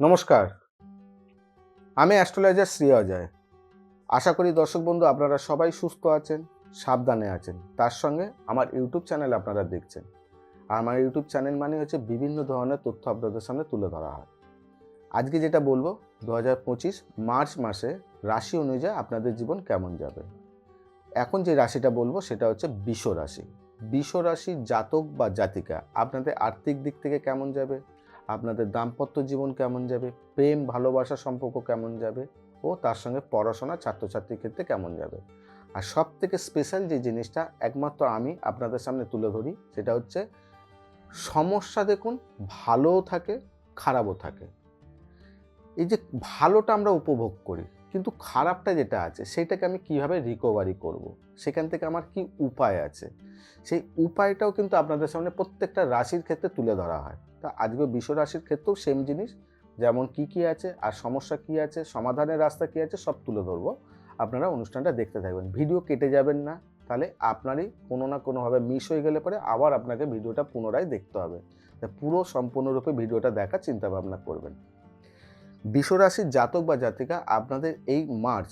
নমস্কার। আমি অ্যাস্ট্রোলজার শ্রী অজয়। আশা করি দর্শক বন্ধু আপনারা সবাই সুস্থ আছেন, সাবধানে আছেন। তার সঙ্গে আমার ইউটিউব চ্যানেল আপনারা দেখছেন। আর আমার ইউটিউব চ্যানেল মানে হচ্ছে বিভিন্ন ধরনের তথ্য আপনাদের সামনে তুলে ধরা হয়। আজকে যেটা বলব দু হাজার পঁচিশ মার্চ মাসে রাশি অনুযায়ী আপনাদের জীবন কেমন যাবে? এখন যে রাশিটা বলব, সেটা হচ্ছে বিষ রাশি। বিষ রাশির জাতক বা জাতিকা আপনাদের আর্থিক দিক থেকে কেমন যাবে? আপনাদের দাম্পত্য জীবন কেমন যাবে? প্রেম, ভালোবাসা সম্পর্ক কেমন যাবে? ও তার সঙ্গে পড়াশোনা, ছাত্রছাত্রীর ক্ষেত্রে কেমন যাবে? আর সব থেকে স্পেশাল যে জিনিসটা একমাত্র আমি আপনাদের সামনে তুলে ধরি, সেটা হচ্ছে সমস্যা দেখুন ভালোও থাকে, খারাপও থাকে। এই যে ভালোটা আমরা উপভোগ করি, কিন্তু খারাপটা যেটা আছে, সেটাকে আমি কীভাবে রিকভারি করব। সেখান থেকে আমার কি উপায় আছে? সেই উপায়টাও কিন্তু আপনাদের সামনে প্রত্যেকটা রাশির ক্ষেত্রে তুলে ধরা হয়। তা আজকে বিশ্ব রাশির ক্ষেত্রেও সেম জিনিস। যেমন কি কি আছে, আর সমস্যা কি আছে, সমাধানের রাস্তা কি আছে, সব তুলে ধরবো। আপনারা অনুষ্ঠানটা দেখতে থাকবেন। ভিডিও কেটে যাবেন না, তাহলে আপনারই কোনো না কোনোভাবে মিস হয়ে গেলে পরে আবার আপনাকে ভিডিওটা পুনরায় দেখতে হবে। পুরো সম্পূর্ণরূপে ভিডিওটা দেখার চিন্তা ভাবনা করবেন। বিশ্বরাশির জাতক বা জাতিকা, আপনাদের এই মার্চ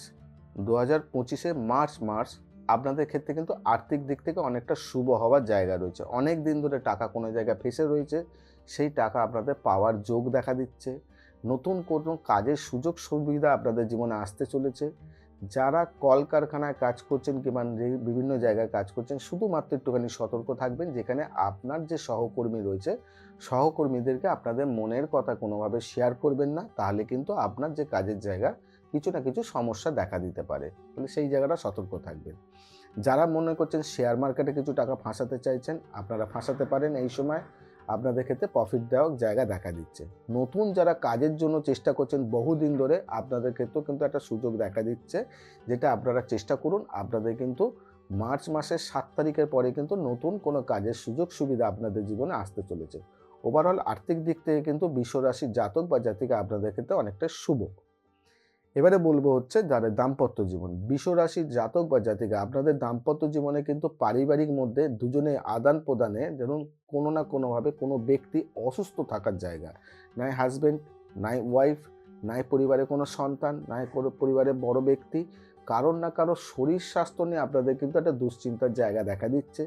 দু হাজার পঁচিশে মার্চ মার্চ, আপনাদের ক্ষেত্রে কিন্তু আর্থিক দিক থেকে অনেকটা শুভ হওয়ার জায়গা রয়েছে। অনেক দিন ধরে টাকা কোনো জায়গায় ফেসে রয়েছে সেই টাকা আপনাদের পাওয়ার যোগ দেখা দিচ্ছে। নতুন কোনো কাজের সুযোগ সুবিধা আপনাদের জীবনে আসতে চলেছে। যারা কলকারখানায় কাজ করছেন কিংবা বিভিন্ন জায়গায় কাজ করছেন, শুধুমাত্র একটুখানি সতর্ক থাকবেন, যেখানে আপনার যে সহকর্মী রয়েছে, সহকর্মীদেরকে আপনাদের মনের কথা কোনোভাবে শেয়ার করবেন না, তাহলে কিন্তু আপনার যে কাজের জায়গা কিছু না কিছু সমস্যা দেখা দিতে পারে। তাহলে সেই জায়গাটা সতর্ক থাকবেন। যারা মনে করছেন শেয়ার মার্কেটে কিছু টাকা ফাঁসাতে চাইছেন, আপনারা ফাঁসাতে পারেন এই সময়। আপনাদের ক্ষেত্রে প্রফিট দেওয়ার জায়গা দেখা দিচ্ছে। নতুন যারা কাজের জন্য চেষ্টা করছেন, বহুদিন ধরে আপনাদের ক্ষেত্রেও কিন্তু একটা সুযোগ দেখা দিচ্ছে, যেটা আপনারা চেষ্টা করুন, আপনাদের কিন্তু মার্চ মাসের সাত তারিখের পরে কিন্তু নতুন কোনো কাজের সুযোগ সুবিধা আপনাদের জীবনে আসতে চলেছে। ওভারঅল আর্থিক দিক থেকে কিন্তু বিশ্বরাশির জাতক বা জাতিকা আপনাদের ক্ষেত্রে অনেকটা শুভ। এবারে বলব হচ্ছে যাদের দাম্পত্য জীবন বিশ্বরাশির জাতক বা জাতিকা, আপনাদের দাম্পত্য জীবনে কিন্তু পারিবারিক মধ্যে দুজনে আদান প্রদানে যেমন কোনো না কোনোভাবে কোনো ব্যক্তি অসুস্থ থাকার জায়গা। নাই হাজবেন্ড নাই ওয়াইফ নাই পরিবারে কোনো সন্তান, নাই কোনো পরিবারের বড় ব্যক্তি, কারোর না কারও শরীর স্বাস্থ্য নিয়ে আপনাদের কিন্তু একটা দুশ্চিন্তার জায়গা দেখা দিচ্ছে,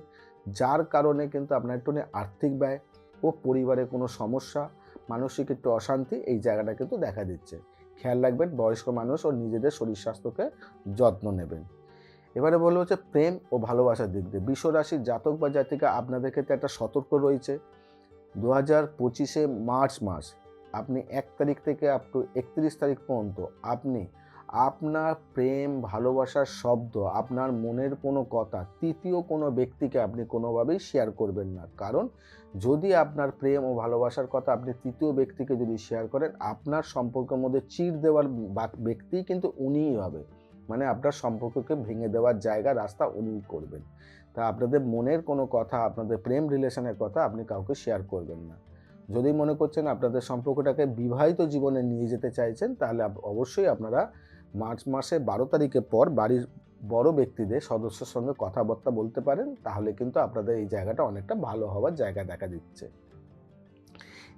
যার কারণে কিন্তু আপনার একটু আর্থিক ব্যয় ও পরিবারে কোনো সমস্যা, মানসিক একটু অশান্তি এই জায়গাটা কিন্তু দেখা দিচ্ছে। খেয়াল রাখবেন, বয়স্ক মানুষ ও নিজেদের শরীর স্বাস্থ্যকে যত্ন নেবেন। এবারে বলব হচ্ছে প্রেম ও ভালোবাসার দিক দিয়ে। বিশ্বরাশির জাতক বা জাতিকা আপনাদের ক্ষেত্রে একটা সতর্ক রয়েছে। দু হাজার পঁচিশে মার্চ মাস, আপনি এক তারিখ থেকে আপ টু একত্রিশ তারিখ পর্যন্ত আপনি আপনার প্রেম, ভালোবাসার শব্দ, আপনার মনের কোনো কথা, তৃতীয় কোনো ব্যক্তিকে আপনি কোনোভাবেই শেয়ার করবেন না। কারণ যদি আপনার প্রেম ও ভালোবাসার কথা আপনি তৃতীয় ব্যক্তিকে যদি শেয়ার করেন, আপনার সম্পর্কের মধ্যে চির দেওয়ার ব্যক্তি কিন্তু উনিই হবে। মানে আপনার সম্পর্ককে ভেঙে দেওয়ার জায়গা, রাস্তা উনিই করবেন। তা আপনাদের মনের কোনো কথা, আপনাদের প্রেম রিলেশনের কথা আপনি কাউকে শেয়ার করবেন না। যদি মনে করছেন আপনাদের সম্পর্কটাকে বিবাহিত জীবনে নিয়ে যেতে চাইছেন, তাহলে অবশ্যই আপনারা মার্চ মাসে বারো তারিখের পর বাড়ির বড় ব্যক্তিদের সদস্যের সঙ্গে কথাবার্তা বলতে পারেন, তাহলে কিন্তু আপনাদের এই জায়গাটা অনেকটা ভালো হওয়ার জায়গা দেখা দিচ্ছে।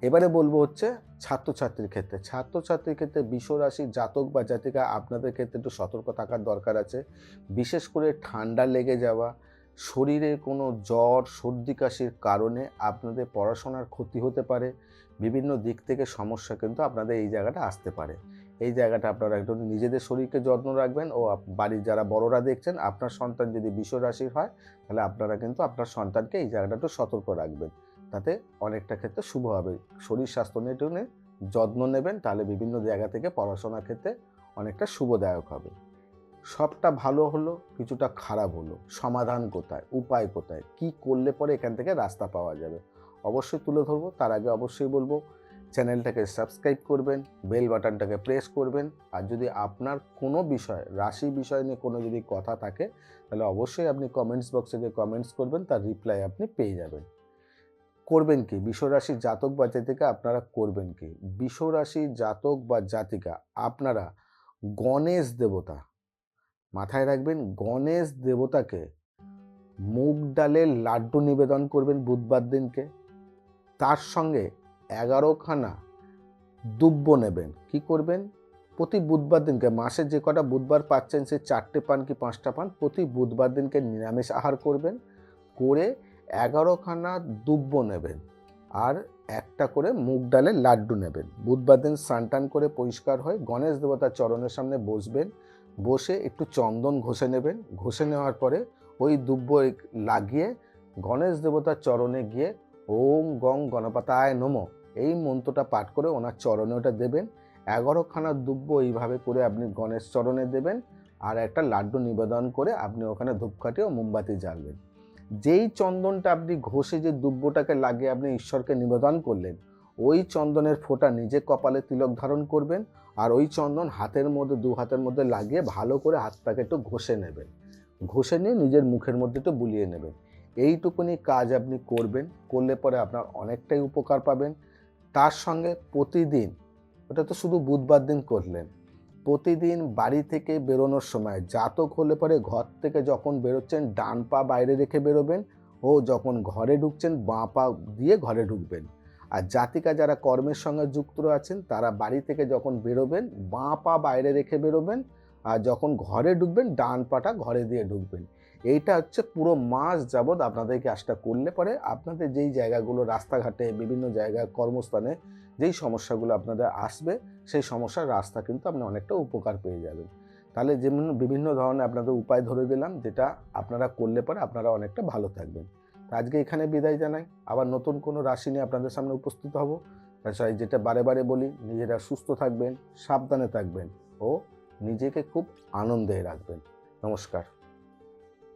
এবারে বলব হচ্ছে ছাত্রছাত্রীর ক্ষেত্রে। ছাত্রছাত্রীর ক্ষেত্রে বিশ্বরাশি জাতক বা জাতিকা, আপনাদের ক্ষেত্রে একটু সতর্ক থাকার দরকার আছে। বিশেষ করে ঠান্ডা লেগে যাওয়া, শরীরে কোনো জ্বর, সর্দি কাশির কারণে আপনাদের পড়াশোনার ক্ষতি হতে পারে। বিভিন্ন দিক থেকে সমস্যা কিন্তু আপনাদের এই জায়গাটা আসতে পারে। এই জায়গাটা আপনারা একটু নিজেদের শরীরকে যত্ন রাখবেন ও বাড়ির যারা বড়রা দেখছেন, আপনার সন্তান যদি বিশ্ব হয়, তাহলে আপনারা কিন্তু আপনার সন্তানকে এই জায়গাটা একটু সতর্ক রাখবেন। তাতে অনেকটা ক্ষেত্রে শুভ হবে। শরীর স্বাস্থ্য নিয়ে যত্ন নেবেন, তাহলে বিভিন্ন জায়গা থেকে পড়াশোনার ক্ষেত্রে অনেকটা শুভদায়ক হবে। সবটা ভালো হলো, কিছুটা খারাপ হলো। সমাধান কোথায়? উপায় কোথায়? কি করলে পরে এখান থেকে রাস্তা পাওয়া যাবে? অবশ্যই তুলে ধরবো, তার আগে অবশ্যই বলব চ্যানেলটাকে সাবস্ক্রাইব করবেন, বেল বাটনটাকে প্রেস করবেন। আর যদি আপনার কোনো বিষয়, রাশি বিষয় নিয়ে কোনো যদি কথা থাকে, তাহলে অবশ্যই আপনি কমেন্টস বক্সে গিয়ে কমেন্টস করবেন, তার রিপ্লাই আপনি পেয়ে যাবেন। করবেন কি? বিশ্বরাশির জাতক বা জাতিকা, আপনারা করবেন কি? বিশ্বরাশির জাতক বা জাতিকা, আপনারা গণেশ দেবতা, মাথায় রাখবেন, গণেশ দেবতাকে মুগ ডালের লাড্ডু নিবেদন করবেন বুধবার দিনকে। তার সঙ্গে এগারোখানা দুব্য নেবেন। কি করবেন? প্রতি বুধবার দিনকে, মাসে যে কটা বুধবার পাচ্ছেন সে চারটে পান কি পাঁচটা পান, প্রতি বুধবার দিনকে নিরামিষ আহার করবেন, করে এগারোখানা দুব্য নেবেন আর একটা করে মুগ ডালের লাড্ডু নেবেন। বুধবার দিন স্নান করে পরিষ্কার হয়ে গণেশ দেবতার চরণের সামনে বসবেন, বসে একটু চন্দন ঘষে নেবেন। ঘষে নেওয়ার পরে ওই দুব্য লাগিয়ে গণেশ দেবতার চরণে গিয়ে ওম গং গণপাতায় নমঃ। এই মন্ত্রটা পাঠ করে ওনার চরণে ওটা দেবেন। এগারোখানা দুব্য এইভাবে করে আপনি গণেশ চরণে দেবেন আর একটা লাড্ডু নিবেদন করে আপনি ওখানে ধূপকাঠি ও মোমবাতি জ্বালবেন। যেই চন্দনটা আপনি ঘষে যে দুব্যটাকে লাগিয়ে আপনি ঈশ্বরকে নিবেদন করলেন, ওই চন্দনের ফোঁটা নিজে কপালে তিলক ধারণ করবেন আর ওই চন্দন হাতের মধ্যে, দু হাতের মধ্যে লাগিয়ে ভালো করে হাতটাকে একটু ঘষে নেবেন। ঘষে নিয়ে নিজের মুখের মধ্যে একটু বুলিয়ে নেবেন। এইটুকুনি কাজ আপনি করবেন, করলে পরে আপনার অনেকটাই উপকার পাবেন। তার সঙ্গে প্রতিদিন, ওটা তো শুধু বুধবার দিন করলেন, প্রতিদিন বাড়ি থেকে বেরোনোর সময় জাতক হলে পরে ঘর থেকে যখন বেরোচ্ছেন, ডান পা বাইরে রেখে বেরোবেন ও যখন ঘরে ঢুকছেন, বাঁ পা দিয়ে ঘরে ঢুকবেন। আর জাতিকা যারা কর্মের সঙ্গে যুক্ত আছেন, তারা বাড়ি থেকে যখন বেরোবেন, বাঁ পা বাইরে রেখে বেরোবেন, আর যখন ঘরে ঢুকবেন, ডান পাটা ঘরে দিয়ে ঢুকবেন। এইটা হচ্ছে পুরো মাস যাবৎ আপনাদের কাজটা করলে পরে আপনাদের যেই জায়গাগুলো রাস্তাঘাটে, বিভিন্ন জায়গায় কর্মস্থানে যেই সমস্যাগুলো আপনাদের আসবে, সেই সমস্যার রাস্তা কিন্তু আপনি অনেকটা উপকার পেয়ে যাবেন। তাহলে যেমন বিভিন্ন ধরনের আপনাদের উপায় ধরে দিলাম, যেটা আপনারা করলে পরে আপনারা অনেকটা ভালো থাকবেন। তো আজকে এখানে বিদায় জানাই। আবার নতুন কোনো রাশি নিয়ে আপনাদের সামনে উপস্থিত হব। তাছাড়া যেটা বারে বারে বলি, নিজেরা সুস্থ থাকবেন, সাবধানে থাকবেন ও নিজেকে খুব আনন্দে রাখবেন। নমস্কার।